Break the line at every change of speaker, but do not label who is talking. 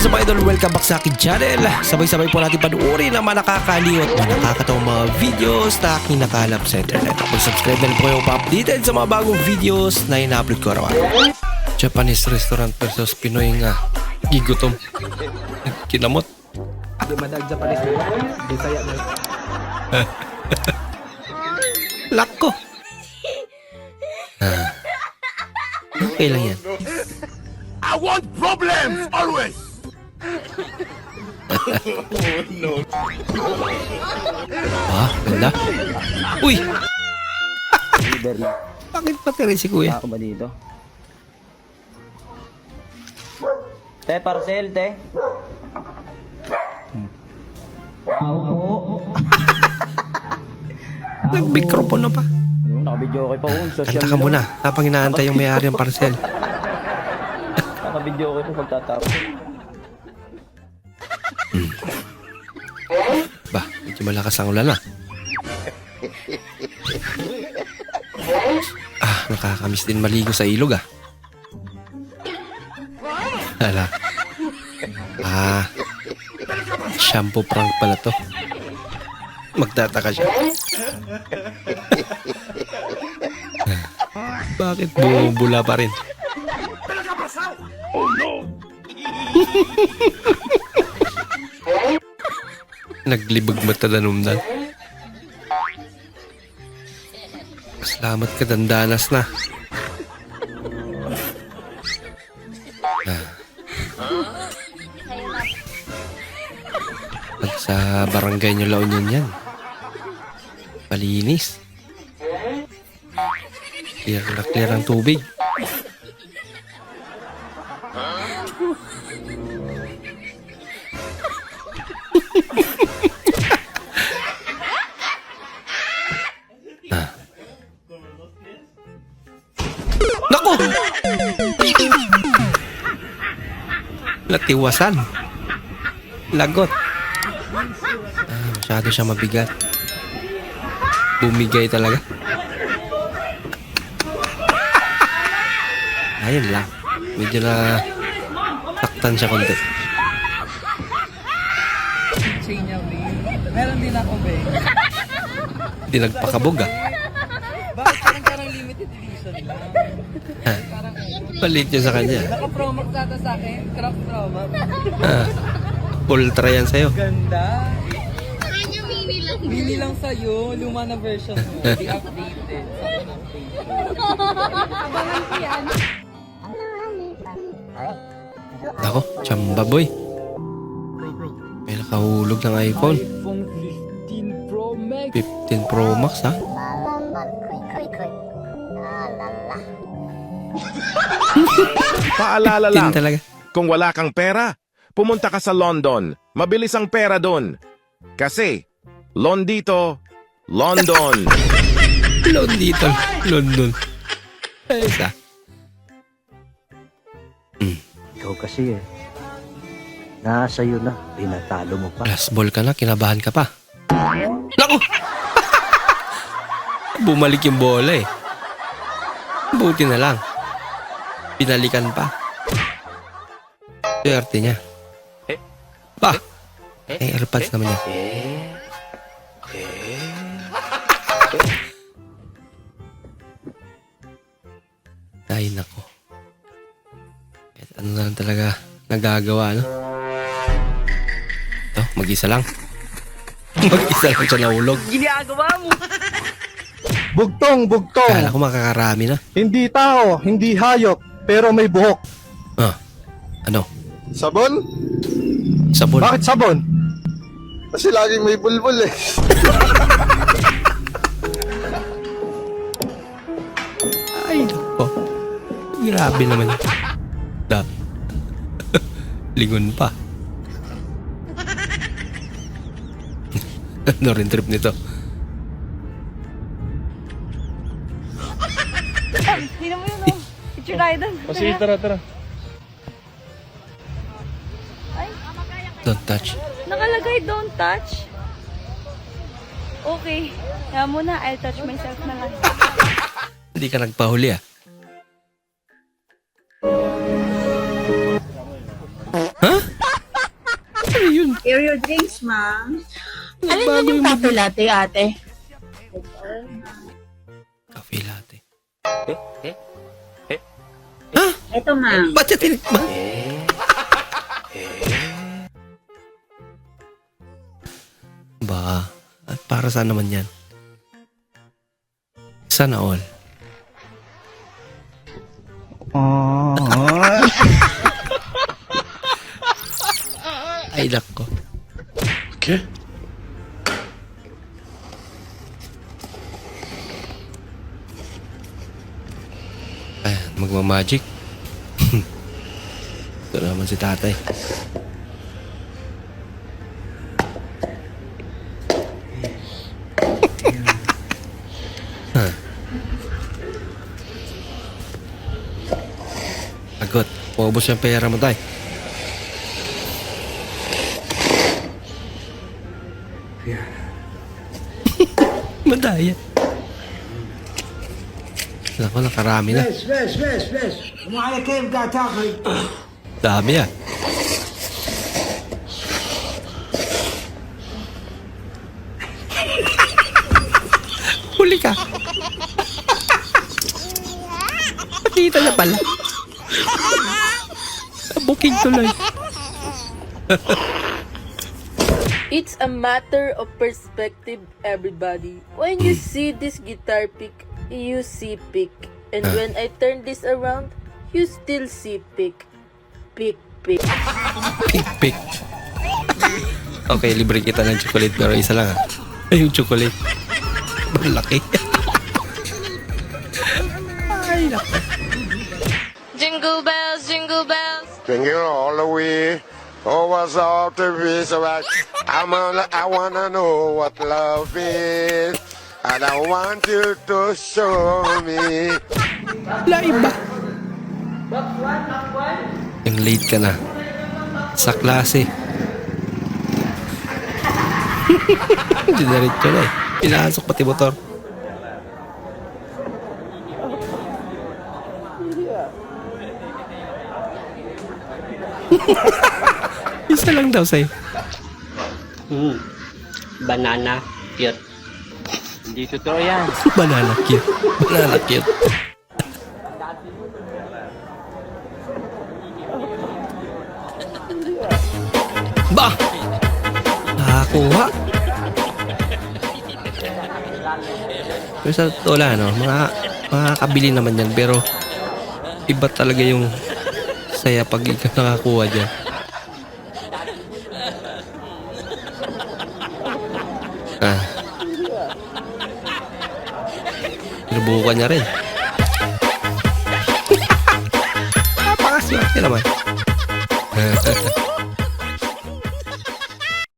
What's up idol? Welcome back sa akin channel. Sabay-sabay po natin panuorin ang mga nakakaliw at mga nakakatawang mga videos na aking nakalap sa internet. Kung subscribe na po kayo pa-updated sa mga bagong videos na ina-upload ko araw-araw. Japanese restaurant versus Pinoy nga. Gigutom. Kinamot.
Dumadag Japanese diba? Bisaya na.
Lako. Ah. Okay lang yan.
I want problems always.
Ah, ganda. Uy!
Leader na.
Bakit pati rin si kuya?
Ako ba dito? Te, parcel, te. Ako po.
Nag-microphone na pa.
Yung Naka-video okay pa po. Social
Kanta ka muna. Habang inaantay yung may-ari ng parcel.
Naka-video okay pa pagtatapos.
Ba, medyo malakas ang ulan na. Ah, nakakamiss din maligo sa ilog ah. Hala. Ah, shampoo prank pala to. Magtataka siya. Bakit bumubula pa rin? Naglibag mata danumdan. Salamat ka, dandanas na. Ah. Pag sa barangay nyo La Union yan. Palinis. Clear na clear ang tubig. Natiwasan. Lagot. Ah, masyado siya mabigat. Bumigay talaga. Ayun lang. Medyo na taktan siya konti.
Meron din ako, babe.
Hindi nagpakabog ah. Palit yun sa kanya.
naka-promo data sa akin. Craft promo.
Ah, ultra yan sa'yo.
Ganda. Mini lang sa'yo. Luma na version mo. Di updated.
Ako, chamba boy. May nakahulog ng iPhone.
iPhone 15 Pro Max.
15 Pro Max ha?
Paalala
15
lang,
talaga.
kung wala kang pera, pumunta ka sa London. Mabilis ang pera doon. Kasi, Londito, London.
London dito. London. Ayos ah.
Ikaw kasi eh. Nasa iyo na, tinatalo mo pa.
Last ball ka na, kinabahan ka pa. Naku! Bumalik yung bola eh. Buti na lang. Pinalikan pa. Swerte niya. Pa! Eh, airpads naman yan. Ay, nako. Kahit ano na lang talaga nagagawa, no? Ito, mag-isa lang. mag-isa lang siya nahulog.
Bugtong, bugtong.
Kala ko makakarami na.
Hindi tao, hindi hayop, pero may buhok.
Ah, ano?
Sabon?
Sabon.
Bakit sabon? Kasi laging may bulbul eh.
Ay, nako. Grabe naman. Da. Lingon pa. ano rin trip nito?
Hindi mo yun, oh. Picture tayo doon.
O sige, tara, tara.
Don't touch.
Nakalagay, don't touch. Okay. Kaya muna, I'll touch myself na lang.
Hindi ka nagpahuli ah. Ha?
Here your drinks, ma'am. Alin yun yung cafe latte, ate?
Cafe latte.
Ito, ma'am.
Ba't siya tinikman? Ba, at para saan naman yan? Sana all. Ay, nako.
Okay.
Magmamagic. Ito naman si tatay. Agot, paubos yung pera mo tay. Madaya. Ako, nakarami na. Dami ah. Huli ka. Dito na pala. Booking tuloy.
It's a matter of perspective, everybody. When you see this guitar pick, you see pick. And
Ah.
when I turn this around, you still see pick. Pick, pick.
Pick, pick. Okay, libre kita ng chocolate pero isa lang ah. Ay, yung chocolate. Malaki.
Jingle bells, jingle bells.
Jingle all the way. Oh, what's all to be so right? I'm on, I wanna know what love is. And I want you to show me.
Laiba. Yung late ka na. Sa klase. Dinarit ko na eh. Pinasok pati motor. Isa lang daw sa'yo.
Banana. Cute. Hindi totoo yan.
Banana cute. Banana cute. Ba! Nakakuha. Pero sa totoo lang, no, mga, makakabili naman yan. Pero iba talaga yung saya pag ikaw nakakuha dyan. Ah. Sinubukan niya rin. Napakaswerte naman.